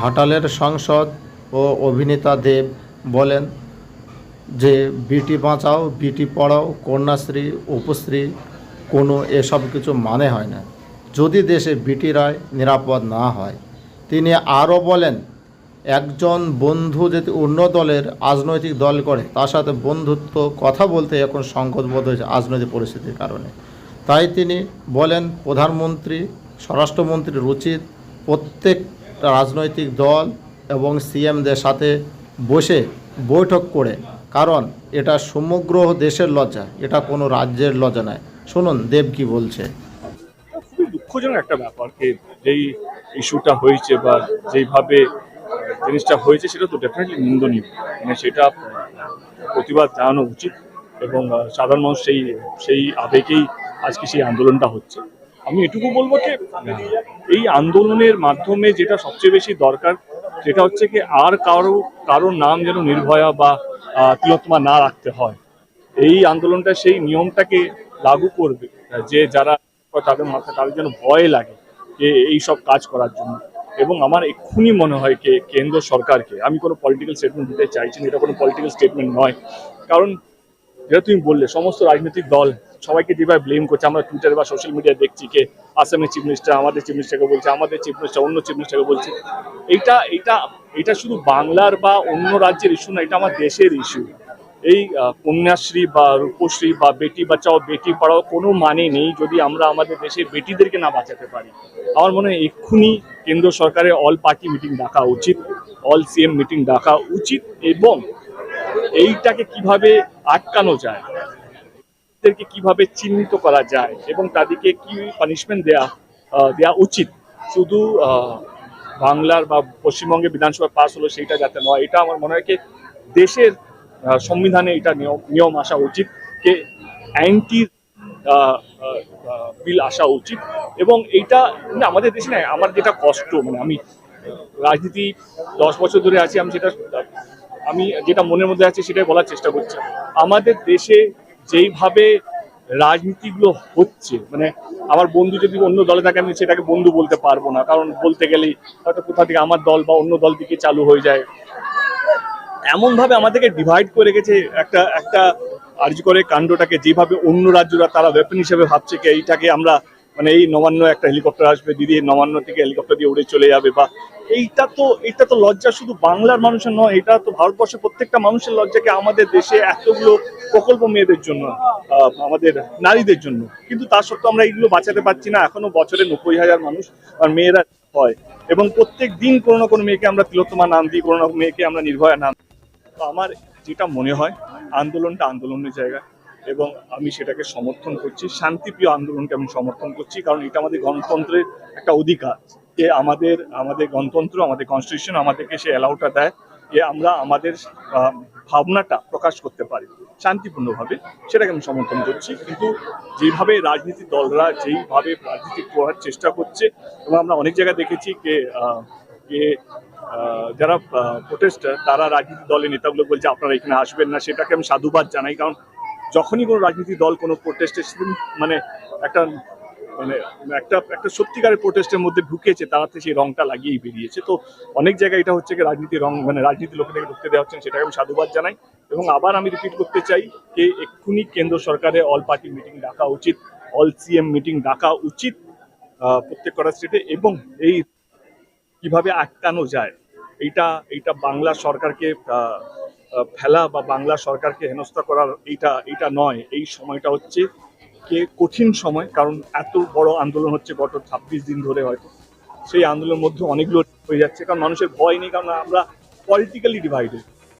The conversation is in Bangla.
ঘাটালের সাংসদ ও অভিনেতা দেব বলেন যে, বিটি বাঁচাও, বিটি পড়াও, কন্যাশ্রী, উপশ্রী, কোনো এসব কিছু মানে হয় না। যদি দেশে বিটি রায় নিরাপদ না হয়। তিনি আরও বলেন, একজন বন্ধু যদি অন্য দলের রাজনৈতিক দল করে, তার সাথে বন্ধুত্ব, কথা বলতে এখন সংকটবোধ হয়েছে রাজনৈতিক পরিস্থিতির কারণে। তাই তিনি বলেন, প্রধানমন্ত্রী স্বরাষ্ট্রমন্ত্রীর উচিত প্রত্যেক রাজনৈতিক দল এবং সিএমদের সাথে বসে বৈঠক করে। কারণ এটা সমগ্র দেশের লজ্জা, এটা কোনো রাজ্যের লজ্জা নয়। শুনুন, দেব কি বলছে। খুবই দুঃখজনক একটা ব্যাপার যেই ইস্যুটা হয়েছে বা যেইভাবে জিনিসটা হয়েছে, সেটা তো ডেফিনেটলি নিন্দনীয়। মানে সেটা প্রতিবাদ জানানো উচিত এবং সাধারণ মানুষ সেই সেই আবেগেই আজকে সেই আন্দোলনটা হচ্ছে। আমি এটুকু বলব যে এই আন্দোলনের মাধ্যমে যেটা সবচেয়ে বেশি দরকার, সেটা হচ্ছে কি আর কারও, কারোর নাম যেন নির্ভয়া বা তিলোত্তমা না রাখতে হয়। এই আন্দোলনটা সেই নিয়মটাকে লাগু করবে, যে যারা তাদের মাথায়, তাদের যেন ভয় লাগে যে এই সব কাজ করার জন্য। এবং আমার এক্ষুনি মনে হয় যে কেন্দ্র সরকারকে, আমি কোনো পলিটিক্যাল স্টেটমেন্ট দিতে চাইছি না, এটা কোনো পলিটিক্যাল স্টেটমেন্ট নয়। কারণ, যেটা তুমি বললে, সমস্ত রাজনৈতিক দল সবাইকে যেভাবে ব্লেম করছে, আমরা টুইটারে বা সোশ্যাল মিডিয়ায় দেখছি যে আসামের চিফ মিনিস্টার আমাদের চিফ মিনিস্টারকে বলছে, আমাদের চিফ মিনিস্টার অন্য চিফ মিনিস্টারকে বলছে। এইটা এইটা এটা শুধু বাংলার বা অন্য রাজ্যের ইস্যু না, এটা আমার দেশের ইস্যু এই কন্যাশ্রী বা রূপশ্রী বা বেটি বাঁচাও, বেটি পড়াও কোনো মানে নেই যদি আমরা আমাদের দেশের বেটিদেরকে না বাঁচাতে পারি। আমার মনে হয় এক্ষুনি কেন্দ্র সরকারের অল পার্টি মিটিং ডাকা উচিত অল সিএম মিটিং ডাকা উচিত এবং এইটাকে কীভাবে আটকানো যায় এদেরকে কীভাবে চিহ্নিত করা যায় এবং তাদেরকে কি পানিশমেন্ট দেয়া দেয়া উচিত? শুধু বাংলার বা পশ্চিমবঙ্গে বিধানসভা পাস হলো সেইটা যাতে নয়, এটা আমার মনে হয় কি দেশের সংবিধানে এটা নিয়ম নিয়ম আসা উচিত যে অ্যান্টি বিল আসা উচিত এবং এইটা মানে আমাদের দেশে না আমার যেটা কষ্ট মানে আমি রাজনীতি দশ বছর ধরে আছি, আমি সেটা, আমি যেটা মনের মধ্যে আছে সেটাই বলার চেষ্টা করছি। আমাদের দেশে যেইভাবে রাজনীতিগুলো হচ্ছে মানে আমার বন্ধু যদি অন্য দলে থাকে, আমি সেটাকে বন্ধু বলতে পারব না। কারণ বলতে গেলেই হয়তো কোথা থেকে আমার দল বা অন্য দল থেকে চালু হয়ে যায়। এমনভাবে আমাদেরকে ডিভাইড করে গেছে একটা একটা আর্জি করে কাণ্ডটাকে, যেভাবে অন্য রাজ্যরা তারা ওয়েপন হিসেবে ভাবছে, কি এইটাকে আমরা মানে এই নবান্ন একটা হেলিকপ্টার আসবে, দিদি নবান্ন থেকে হেলিকপ্টার দিয়ে উড়ে চলে যাবে বা এইটা তো এটা তো লজ্জা শুধু বাংলার মানুষের নয়, এটা তো ভারতবর্ষের প্রত্যেকটা মানুষের লজ্জাকে আমাদের দেশে এতগুলো প্রকল্প মেয়েদের জন্য আমাদের নারীদের জন্য কিন্তু তা সত্ত্বেও আমরা এইগুলো বাঁচাতে পারছি না, এখনও বছরে নব্বই হাজার মানুষ আর মেয়েরা হয় এবং প্রত্যেক দিন কোনো না কোনো মেয়েকে আমরা তিলোত্তমা নাম দিই, কোনো না মেয়েকে আমরা নির্ভয়া নাম। তো আমার যেটা মনে হয়, আন্দোলনটা আন্দোলনের জায়গা এবং আমি সেটাকে সমর্থন করছি। শান্তিপ্রিয় আন্দোলনকে আমি সমর্থন করছি, কারণ এটা আমাদের গণতন্ত্রের একটা অধিকার। যে আমাদের আমাদের গণতন্ত্র, আমাদের কনস্টিটিউশন আমাদেরকে সে অ্যালাউটা দেয় যে আমরা আমাদের ভাবনাটা প্রকাশ করতে পারি শান্তিপূর্ণভাবে। সেটাকে আমি সমর্থন করছি। কিন্তু যেভাবে রাজনীতি দলরা যেইভাবে রাজনীতি করার চেষ্টা করছে, এবং আমরা অনেক জায়গায় দেখেছি যে যে যারা প্রোটেস্টার তারা রাজনীতি দলের নেতাগুলো বলছে, আপনারা এখানে আসবেন না। সেটাকে আমি সাধুবাদ জানাই, কারণ যখনই কোনো রাজনীতি দল কোনো প্রোটেস্টের মানে একটা মানে একটা একটা সত্যিকারের প্রোটেস্টের মধ্যে ঢুকেছে তারাতে সেই রংটা লাগিয়েই বেরিয়েছে। তো অনেক জায়গায় এটা হচ্ছে কি রাজনীতির রং মানে রাজনীতি লোকেদেরকে ঢুকতে দেওয়া হচ্ছে, সেটাকে আমি সাধুবাদ জানাই। এবং আবার আমি রিপিট করতে চাই যে এক্ষুনি কেন্দ্র সরকারে অল পার্টি মিটিং ডাকা উচিত অল সিএম মিটিং ডাকা উচিত প্রত্যেক কটা স্টেটে এবং এই কীভাবে আটকানো যায়, এইটা এইটা বাংলা সরকারকে ফেলা বা বাংলা সরকারকে হেনস্থা করার এইটা এইটা নয়। এই সময়টা হচ্ছে কে কঠিন সময়, কারণ এত বড় আন্দোলন হচ্ছে গত ছাব্বিশ দিন ধরে হয়তো। সেই আন্দোলনের মধ্যে অনেকগুলো হয়ে যাচ্ছে, কারণ মানুষের ভয় নেই, কারণ আমরা পলিটিক্যালি ডিভাইডেড